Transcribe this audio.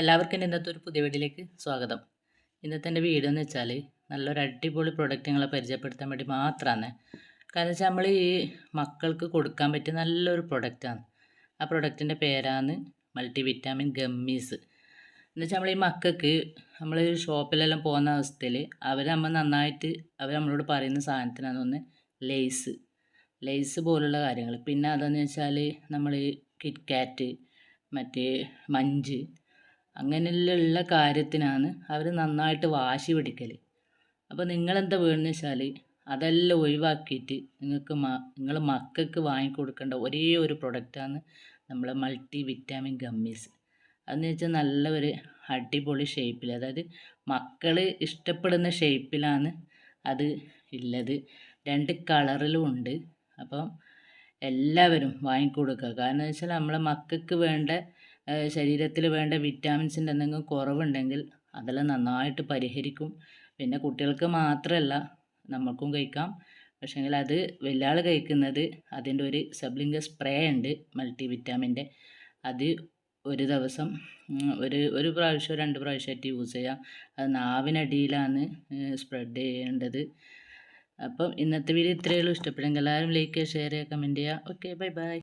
എല്ലാവർക്കും ഇന്നത്തെ ഒരു പുതിയ വീഡിയോയിലേക്ക് സ്വാഗതം. ഇന്നത്തെ എന്റെ വീഡിയോ എന്ന് വെച്ചാൽ നല്ലൊരു അടിപൊളി പ്രൊഡക്റ്റ് നിങ്ങളെ പരിചയപ്പെടുത്താൻ വേണ്ടി മാത്രമാണ് കാരണം വെച്ചാൽ നമ്മൾ ഈ മക്കൾക്ക് കൊടുക്കാൻ പറ്റിയ നല്ലൊരു പ്രൊഡക്റ്റാണ് ആ പ്രൊഡക്റ്റിന്റെ പേരാണ് മൾട്ടി വിറ്റാമിൻ ഗമ്മീസ് എന്നുവെച്ചാൽ നമ്മൾ ഈ മക്കൾക്ക് നമ്മൾ ഷോപ്പിലെല്ലാം പോകുന്ന അവസ്ഥയിൽ അവർ നമ്മൾ നന്നായിട്ട് അവർ നമ്മളോട് പറയുന്ന സാധനത്തിനാണ് ഒന്ന് ലേസ്. ലേസ് പോലുള്ള കാര്യങ്ങൾ പിന്നെ അതെന്ന് വെച്ചാൽ നമ്മൾ കിറ്റ് കാറ്റ് മറ്റേ മഞ്ച് അങ്ങനെയുള്ള കാര്യത്തിനാണ് അവർ നന്നായിട്ട് വാശി പിടിക്കൽ അപ്പോൾ നിങ്ങളെന്താ വേണമെന്ന് വെച്ചാൽ അതെല്ലാം ഒഴിവാക്കിയിട്ട് നിങ്ങൾക്ക് നിങ്ങൾ മക്കൾക്ക് വാങ്ങിക്കൊടുക്കേണ്ട ഒരേ ഒരു പ്രൊഡക്റ്റാണ് നമ്മളെ മൾട്ടി വിറ്റാമിൻ ഗമ്മീസ്. അതെന്ന് വെച്ചാൽ നല്ല ഒരു അടിപൊളി ഷേപ്പിൽ അതായത് മക്കൾ ഇഷ്ടപ്പെടുന്ന ഷേപ്പിലാണ് അത് ഉള്ളത് രണ്ട് കളറിലും ഉണ്ട്. അപ്പം എല്ലാവരും വാങ്ങിക്കൊടുക്കുക. കാരണം എന്ന് വെച്ചാൽ നമ്മളെ മക്കൾക്ക് വേണ്ട ശരീരത്തിൽ വേണ്ട വിറ്റാമിൻസിന്റെ എന്തെങ്കിലും കുറവുണ്ടെങ്കിൽ അതെല്ലാം നന്നായിട്ട് പരിഹരിക്കും. പിന്നെ കുട്ടികൾക്ക് മാത്രമല്ല നമുക്കും കഴിക്കാം. പക്ഷേങ്കിൽ അത് വലിയ ആൾ കഴിക്കുന്നത് അതിന്റെ ഒരു സബ്ലിംഗ സ്പ്രേ ഉണ്ട് മൾട്ടി വിറ്റാമിന്റെ അത് ഒരു ദിവസം ഒരു ഒരു പ്രാവശ്യം രണ്ട് പ്രാവശ്യമായിട്ട് യൂസ് ചെയ്യാം. അത് നാവിനടിയിലാണ് സ്പ്രെഡ് ചെയ്യേണ്ടത്. അപ്പം ഇന്നത്തെ വീഡിയോ ഇത്രയേ ഉള്ളൂ. ഇഷ്ടപ്പെടുമെങ്കിൽ എല്ലാവരും ലൈക്ക് ചെയ്യുക ഷെയർ ചെയ്യുക കമന്റ് ചെയ്യുക. Okay bye bye.